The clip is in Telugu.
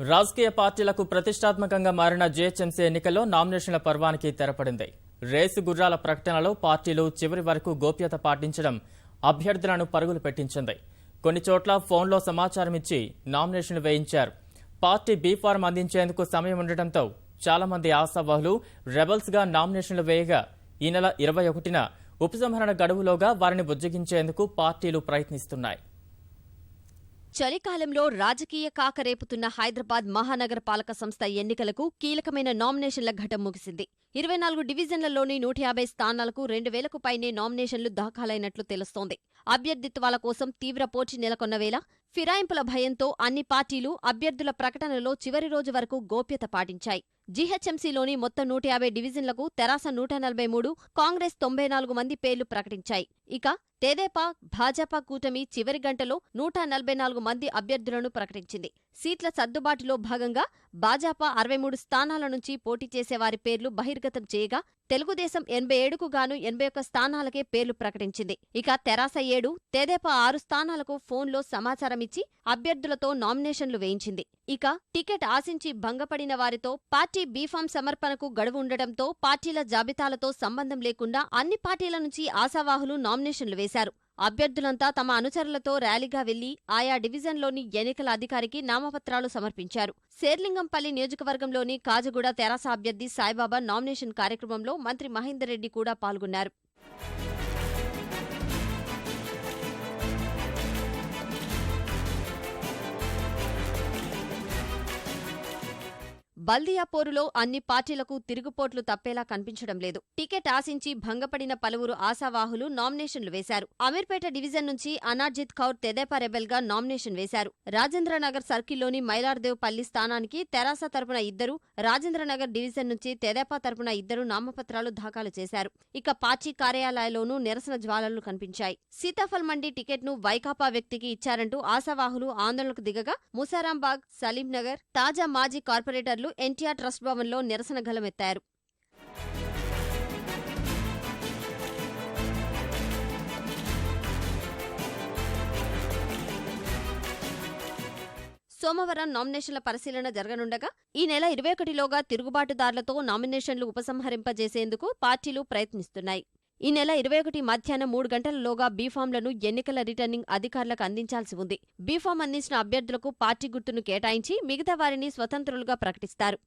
రాజకీయ పార్టీలకు ప్రతిష్టాత్మకంగా మారిన జీహెచ్ఎంసీ ఎన్నికల్లో నామినేషన్ల పర్వానికి తెరపడింది. రేసు గుర్రాల ప్రకటనలో పార్టీలు చివరి వరకు గోప్యత పాటించడం అభ్యర్థులను పరుగులు పెట్టించింది. కొన్ని చోట్ల ఫోన్లో సమాచారం ఇచ్చి నామినేషన్లు వేయించారు. పార్టీ బీ ఫారం అందించేందుకు సమయం ఉండటంతో చాలా మంది ఆశావాహులు రెబల్స్గా నామినేషన్లు వేయగా ఈ నెల ఇరవై ఒకటిన ఉపసంహరణ గడువులోగా వారిని బుజ్జగించేందుకు పార్టీలు ప్రయత్నిస్తున్నాయి. చలికాలంలో రాజకీయ కాకరేపుతున్న హైదరాబాద్ మహానగర పాలక సంస్థ ఎన్నికలకు కీలకమైన నామినేషన్ల ఘటం ముగిసింది. ఇరవై నాలుగు డివిజన్లలోని నూట యాభై స్థానాలకు రెండు వేలకు పైనే నామినేషన్లు దాఖలైనట్లు తెలుస్తోంది. అభ్యర్థిత్వాల కోసం తీవ్ర పోటీ నెలకొన్న వేళ ఫిరాయింపుల భయంతో అన్ని పార్టీలు అభ్యర్థుల ప్రకటనలో చివరి రోజు వరకు గోప్యత పాటించాయి. జీహెచ్ఎంసీలోని మొత్తం నూట యాభై డివిజన్లకు తెరాస నూట నలభై మూడు కాంగ్రెస్ తొంభై నాలుగు మంది పేర్లు ప్రకటించాయి. ఇక తెదేపా భాజపా కూటమి చివరి గంటలో నూట నలభై నాలుగు మంది అభ్యర్థులను ప్రకటించింది. సీట్ల సర్దుబాటులో భాగంగా భాజపా అరవై మూడు స్థానాల నుంచి పోటీ చేసేవారి పేర్లు బహిర్గతం చేయగా తెలుగుదేశం ఎనభై ఏడుకు గాను ఎనభై ఒక్క స్థానాలకే పేర్లు ప్రకటించింది. ఇక తెరాస ఏడు తెదేపా ఆరు స్థానాలకు ఫోన్లో సమాచారమిచ్చి అభ్యర్థులతో నామినేషన్లు వేయించింది. ఇక టికెట్ ఆశించి భంగపడిన వారితో పార్టీ బీఫామ్ సమర్పణకు గడువు ఉండటంతో పార్టీల జాబితాలతో సంబంధం లేకుండా అన్ని పార్టీల నుంచి ఆశావాహులు నామినేషన్లు వేశారు. అభ్యర్థులంతా తమ అనుచరులతో ర్యాలీగా వెళ్ళి ఆయా డివిజన్లోని ఎన్నికల అధికారికి నామపత్రాలు సమర్పించారు. శేర్లింగంపల్లి నియోజకవర్గంలోని కాజగూడ తెరాస అభ్యర్థి సాయిబాబా నామినేషన్ కార్యక్రమంలో మంత్రి మహేందర్ రెడ్డి కూడా పాల్గొన్నారు. బల్దియాపోరులో అన్ని పార్టీలకు తిరుగుపోట్లు తప్పేలా కనిపించడం లేదు. టికెట్ ఆశించి భంగపడిన పలువురు ఆశావాహులు నామినేషన్లు వేశారు. అమీర్పేట డివిజన్ నుంచి అనార్జిత్ కౌర్ తెదేపా రెబెల్గా నామినేషన్ వేశారు. రాజేంద్రనగర్ సర్కిల్లోని మైలార్దేవ్ పల్లి స్థానానికి తెరాస తరపున ఇద్దరు రాజేంద్రనగర్ డివిజన్ నుంచి తెదేపా తరపున ఇద్దరు నామపత్రాలు దాఖలు చేశారు. ఇక పార్టీ కార్యాలయాల్లోనూ నిరసన జ్వాలలు కనిపించాయి. సీతాఫల్ మండి టికెట్ను వైకాపా వ్యక్తికి ఇచ్చారంటూ ఆశావాహులు ఆందోళనకు దిగగా ముసారాంబాగ్ సలీంనగర్ తాజా మాజీ కార్పొరేటర్లు ఎన్టీఆర్ ట్రస్ట్ భవన్లో నిరసన గలమెత్తారు సోమవారం నామినేషన్ల పరిశీలన జరగనుండగా ఈ నెల ఇరవై ఒకటిలోగా తిరుగుబాటుదారులతో నామినేషన్లు ఉపసంహరింపజేసేందుకు పార్టీలు ప్రయత్నిస్తున్నాయి. ఈ నెల ఇరవై ఒకటి మధ్యాహ్నం మూడు గంటలలోగా బీఫామ్లను ఎన్నికల రిటర్నింగ్ అధికారులకు అందించాల్సి ఉంది. బీఫామ్ అందించిన అభ్యర్థులకు పార్టీ గుర్తును కేటాయించి మిగతా వారిని స్వతంత్రులుగా ప్రకటిస్తారు.